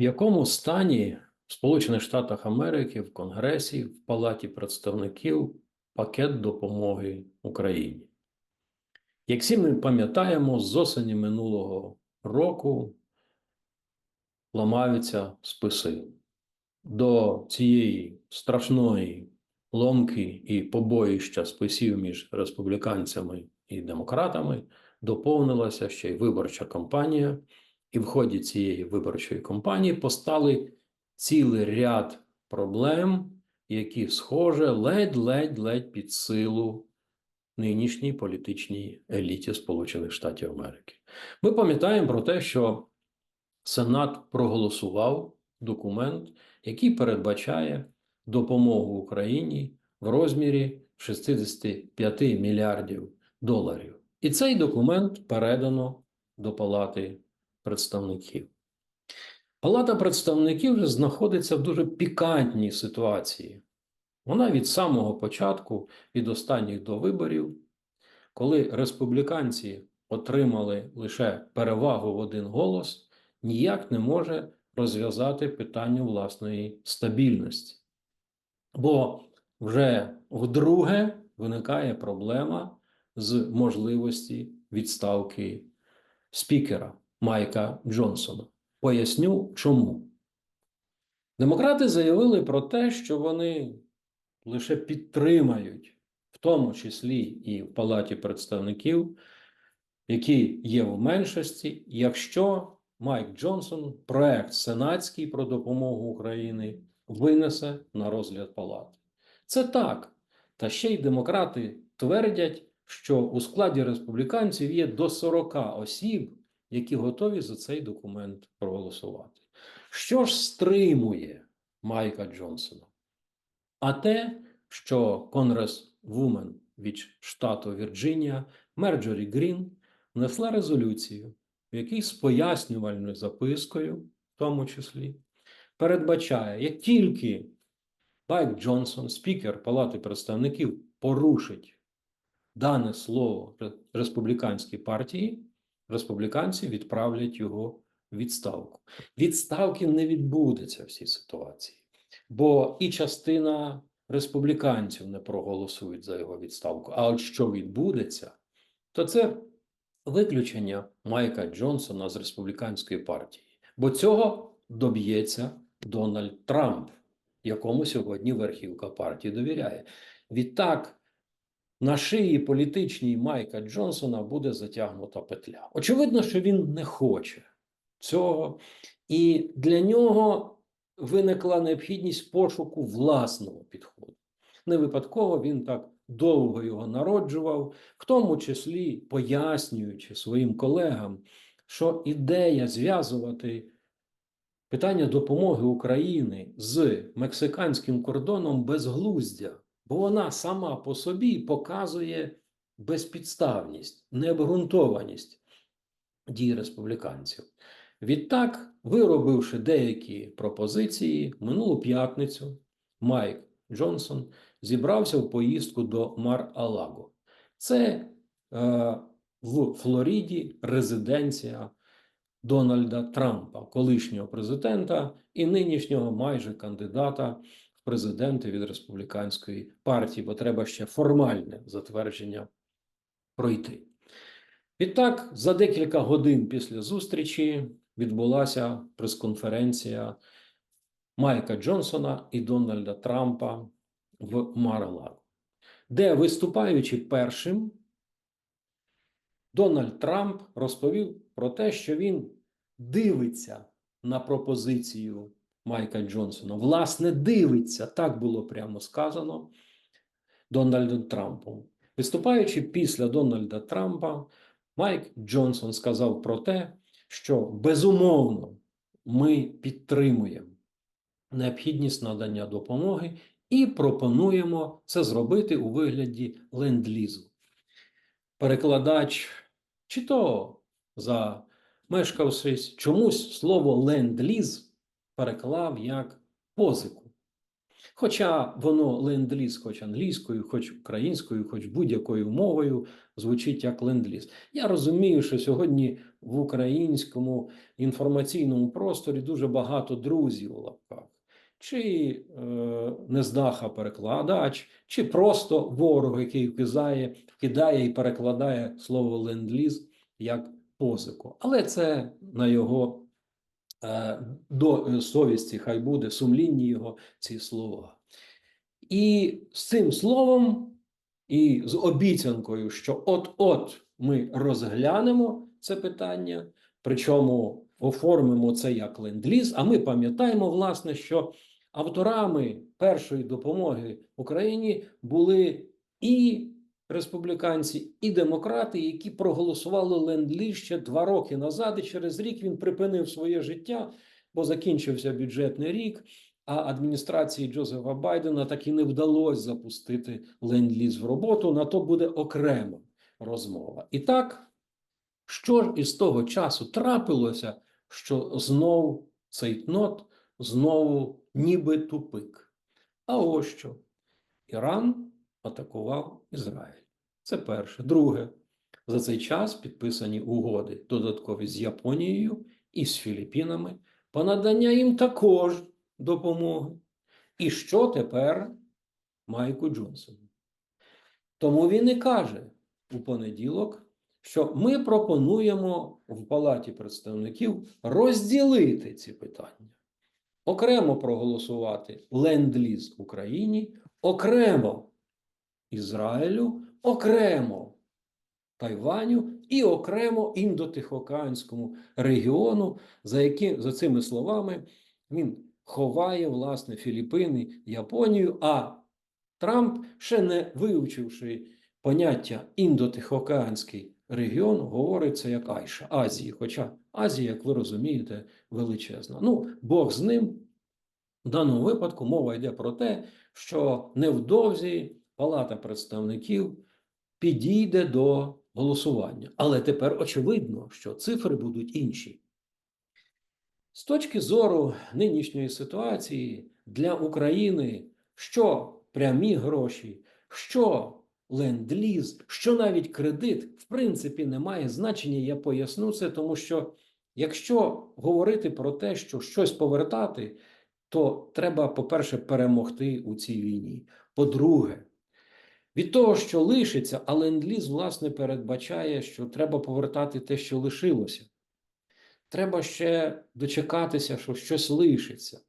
В якому стані в Сполучених Штатах Америки в Конгресі, в Палаті представників пакет допомоги Україні? Як всі ми пам'ятаємо, з осені минулого року ламаються списи. До цієї страшної ломки і побоїща списів між республіканцями і демократами доповнилася ще й виборча кампанія. І в ході цієї виборчої кампанії постали цілий ряд проблем, які, схоже, ледь-ледь-ледь під силу нинішній політичній еліті Сполучених Штатів Америки. Ми пам'ятаємо про те, що Сенат проголосував документ, який передбачає допомогу Україні в розмірі 65 мільярдів доларів. І цей документ передано до Палати представників. Палата представників вже знаходиться в дуже пікантній ситуації. Вона від самого початку, від останніх до виборів, коли республіканці отримали лише перевагу в один голос, ніяк не може розв'язати питання власної стабільності. Бо вже вдруге виникає проблема з можливості відставки спікера Майка Джонсона. Поясню чому. Демократи заявили про те, що вони лише підтримають, в тому числі і в Палаті представників, які є в меншості, якщо Майк Джонсон, проект сенатський про допомогу Україні, винесе на розгляд палати. Це так. Та ще й демократи твердять, що у складі республіканців є до 40 осіб, які готові за цей документ проголосувати. Що ж стримує Майка Джонсона? А те, що Конгрес-вумен від штату Вірджинія Мерджорі Грін внесла резолюцію, в якій з пояснювальною запискою, в тому числі, передбачає, як тільки Майк Джонсон, спікер Палати представників, порушить дане слово республіканській партії, республіканці відправлять його відставку. Відставки не відбудеться в цій ситуації, бо і частина республіканців не проголосують за його відставку. А от що відбудеться, то це виключення Майка Джонсона з республіканської партії, бо цього доб'ється Дональд Трамп, якому сьогодні верхівка партії довіряє. Відтак. На шиї політичній Майка Джонсона буде затягнута петля. Очевидно, що він не хоче цього, і для нього виникла необхідність пошуку власного підходу. Не випадково він так довго його народжував, в тому числі пояснюючи своїм колегам, що ідея зв'язувати питання допомоги України з мексиканським кордоном безглуздя бо вона сама по собі показує безпідставність, необґрунтованість дій республіканців. Відтак, виробивши деякі пропозиції, минулу п'ятницю Майк Джонсон зібрався в поїздку до Мар-Алаго. Це е, в Флориді резиденція Дональда Трампа, колишнього президента і нинішнього майже кандидата президенти від республіканської партії, бо треба ще формальне затвердження пройти. Відтак, за декілька годин після зустрічі відбулася прес-конференція Майка Джонсона і Дональда Трампа в Маралаго, де, виступаючи першим, Дональд Трамп розповів про те, що він дивиться на пропозицію Майка Джонсона, власне, дивиться, так було прямо сказано Дональдом Трампом. Виступаючи після Дональда Трампа, Майк Джонсон сказав про те, що безумовно ми підтримуємо необхідність надання допомоги і пропонуємо це зробити у вигляді ленд-лізу. Перекладач, чи то за мешкавшись чомусь слово ленд-ліз переклав як позику. Хоча воно ленд-ліз, хоч англійською, хоч українською, хоч будь-якою мовою звучить як ленд-ліз. Я розумію, що сьогодні в українському інформаційному просторі дуже багато друзів у лапках, чи е, нездаха перекладач, чи просто ворог, який вкидає, вкидає і перекладає слово ленд-ліз як позику. Але це на його до е, совісті, хай буде сумлінні його ці слова. І з цим словом, і з обіцянкою, що от-от ми розглянемо це питання, причому оформимо це як ленд-ліз, а ми пам'ятаємо, власне, що авторами першої допомоги Україні були і республіканці, і демократи, які проголосували ленд-ліз ще два роки назад, і через рік він припинив своє життя, бо закінчився бюджетний рік. А адміністрації Джозефа Байдена так і не вдалося запустити ленд-ліз в роботу. На то буде окрема розмова. І так, що ж із того часу трапилося, що знов цей нот, знову ніби тупик. А ось що Іран атакував Ізраїль. Це перше. Друге, за цей час підписані угоди додаткові з Японією і з Філіппінами по надання їм також допомоги. І що тепер Майку Джонсону? Тому він і каже у понеділок, що ми пропонуємо в Палаті представників розділити ці питання. Окремо проголосувати ленд-ліз Україні, окремо Ізраїлю, окремо Тайваню і окремо індотихоокеанському регіону, за, які, за цими словами він ховає власне Філіппини, Японію, а Трамп, ще не вивчивши поняття індотихоокеанський регіон, говорить це як Айша Азії. Хоча Азія, як ви розумієте, величезна. Ну, Бог з ним. В даному випадку мова йде про те, що невдовзі Палата представників підійде до голосування. Але тепер очевидно, що цифри будуть інші. З точки зору нинішньої ситуації для України що прямі гроші, що ленд-ліз, що навіть кредит, в принципі, не має значення. Я поясню це, тому що якщо говорити про те, що щось повертати, то треба, по-перше, перемогти у цій війні. По-друге, від того, що лишиться, а ленд-ліз, власне, передбачає, що треба повертати те, що лишилося. Треба ще дочекатися, що щось лишиться.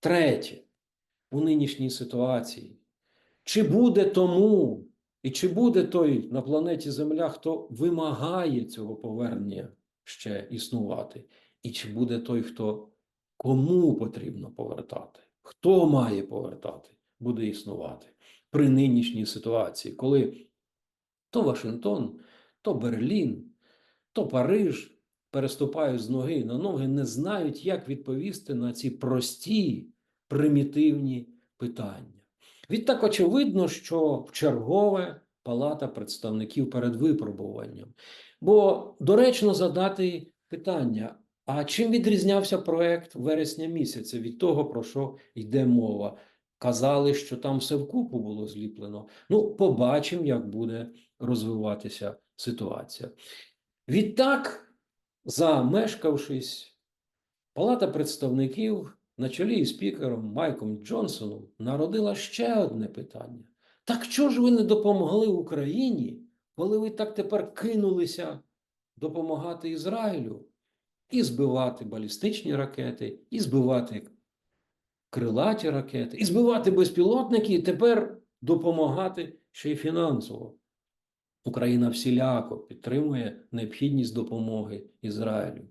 Третє, у нинішній ситуації. Чи буде тому, і чи буде той на планеті Земля, хто вимагає цього повернення ще існувати? І чи буде той, хто кому потрібно повертати? Хто має повертати, буде існувати при нинішній ситуації, коли то Вашингтон, то Берлін, то Париж переступають з ноги на ноги, не знають, як відповісти на ці прості, примітивні питання. Відтак очевидно, що в чергове палата представників перед випробуванням. Бо доречно задати питання: а чим відрізнявся проект вересня місяця від того, про що йде мова? Казали, що там все вкупу було зліплено. Ну, побачимо, як буде розвиватися ситуація. Відтак, замешкавшись, Палата представників на чолі із спікером Майком Джонсоном народила ще одне питання. Так чого ж ви не допомогли Україні, коли ви так тепер кинулися допомагати Ізраїлю і збивати балістичні ракети, і збивати крилаті ракети, і збивати безпілотники, і тепер допомагати ще й фінансово? Україна всіляко підтримує необхідність допомоги Ізраїлю.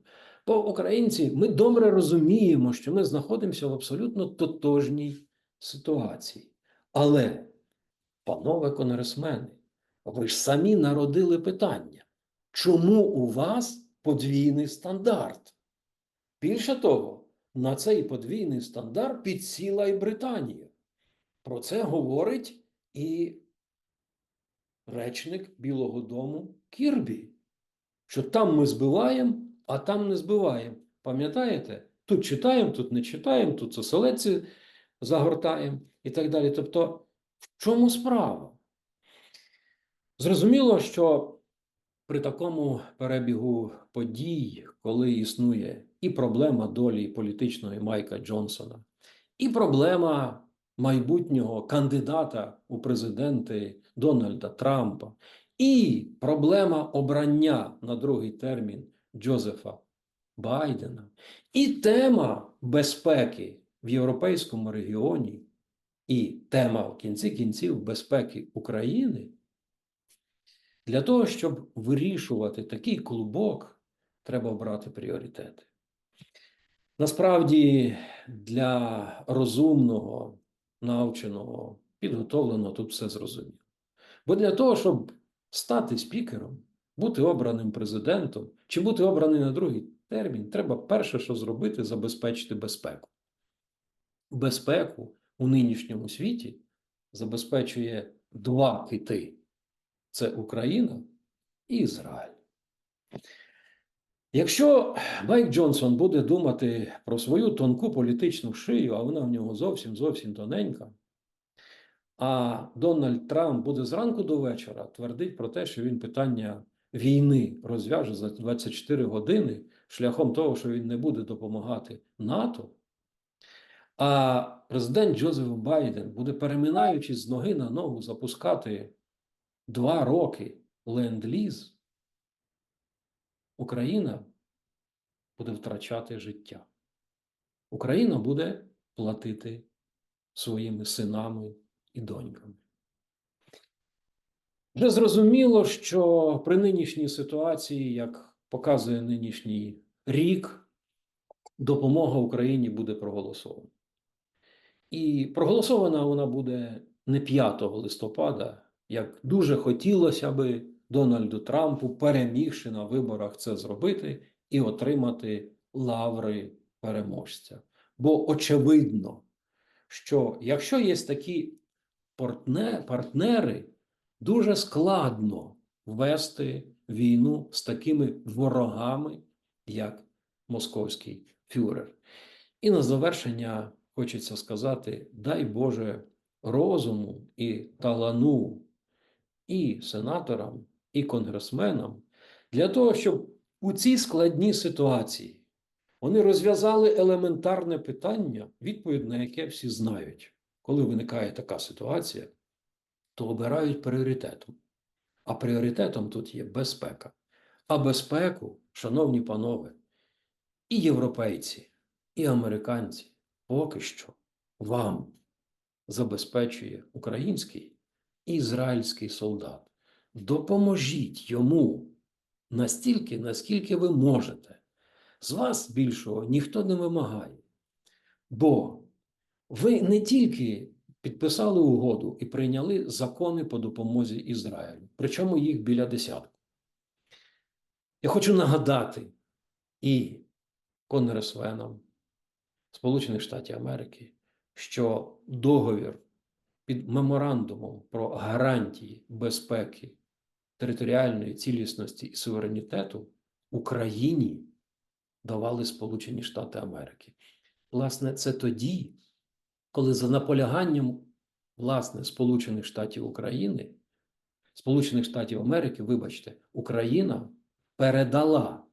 Бо українці, ми добре розуміємо, що ми знаходимося в абсолютно тотожній ситуації. Але, панове конгресмени, ви ж самі народили питання, чому у вас подвійний стандарт? Більше того, на цей подвійний стандарт підсіла і Британія. Про це говорить і речник Білого Дому Кірбі, що там ми збиваємо, а там не збиваємо. Пам'ятаєте? Тут читаємо, тут не читаємо, тут оселедці загортаємо і так далі. Тобто, в чому справа? Зрозуміло, що при такому перебігу подій, коли існує і проблема долі політичної Майка Джонсона, і проблема майбутнього кандидата у президенти Дональда Трампа, і проблема обрання на другий термін Джозефа Байдена, і тема безпеки в європейському регіоні, і тема в кінці кінців безпеки України. Для того, щоб вирішувати такий клубок, треба обрати пріоритети. Насправді, для розумного, навченого, підготовленого тут все зрозуміло. Бо для того, щоб стати спікером, бути обраним президентом чи бути обраним на другий термін, треба перше, що зробити, забезпечити безпеку. Безпеку у нинішньому світі забезпечує два кити це Україна і Ізраїль. Якщо Майк Джонсон буде думати про свою тонку політичну шию, а вона в нього зовсім зовсім тоненька, а Дональд Трамп буде зранку до вечора твердить про те, що він питання війни розв'яже за 24 години шляхом того, що він не буде допомагати НАТО. А президент Джозеф Байден буде переминаючись з ноги на ногу запускати два роки ленд-ліз, Україна буде втрачати життя. Україна буде платити своїми синами і доньками. Вже зрозуміло, що при нинішній ситуації, як показує нинішній рік, допомога Україні буде проголосована. І проголосована вона буде не 5 листопада, як дуже хотілося би Дональду Трампу, перемігши на виборах це зробити і отримати лаври переможця. Бо очевидно, що якщо є такі партнери, дуже складно вести війну з такими ворогами, як московський фюрер. І на завершення хочеться сказати: дай Боже розуму і талану і сенаторам, і конгресменам для того, щоб у цій складній ситуації вони розв'язали елементарне питання, відповідь на яке всі знають. Коли виникає така ситуація, то обирають пріоритетом. А пріоритетом тут є безпека. А безпеку, шановні панове, і європейці, і американці поки що вам забезпечує український і ізраїльський солдат. Допоможіть йому настільки, наскільки ви можете. З вас більшого ніхто не вимагає. Бо ви не тільки підписали угоду і прийняли закони по допомозі Ізраїлю, причому їх біля десятку. Я хочу нагадати і конгресменам Сполучених Штатів Америки, що договір під меморандумом про гарантії безпеки, територіальної цілісності і суверенітету Україні давали Сполучені Штати Америки. Власне, це тоді, коли за наполяганням власне Сполучених Штатів України, Сполучених Штатів Америки, вибачте, Україна передала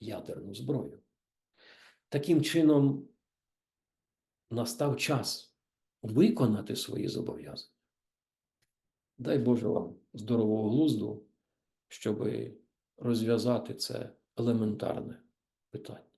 ядерну зброю. Таким чином, настав час виконати свої зобов'язання. Дай Боже вам здорового глузду, щоб розв'язати це елементарне питання.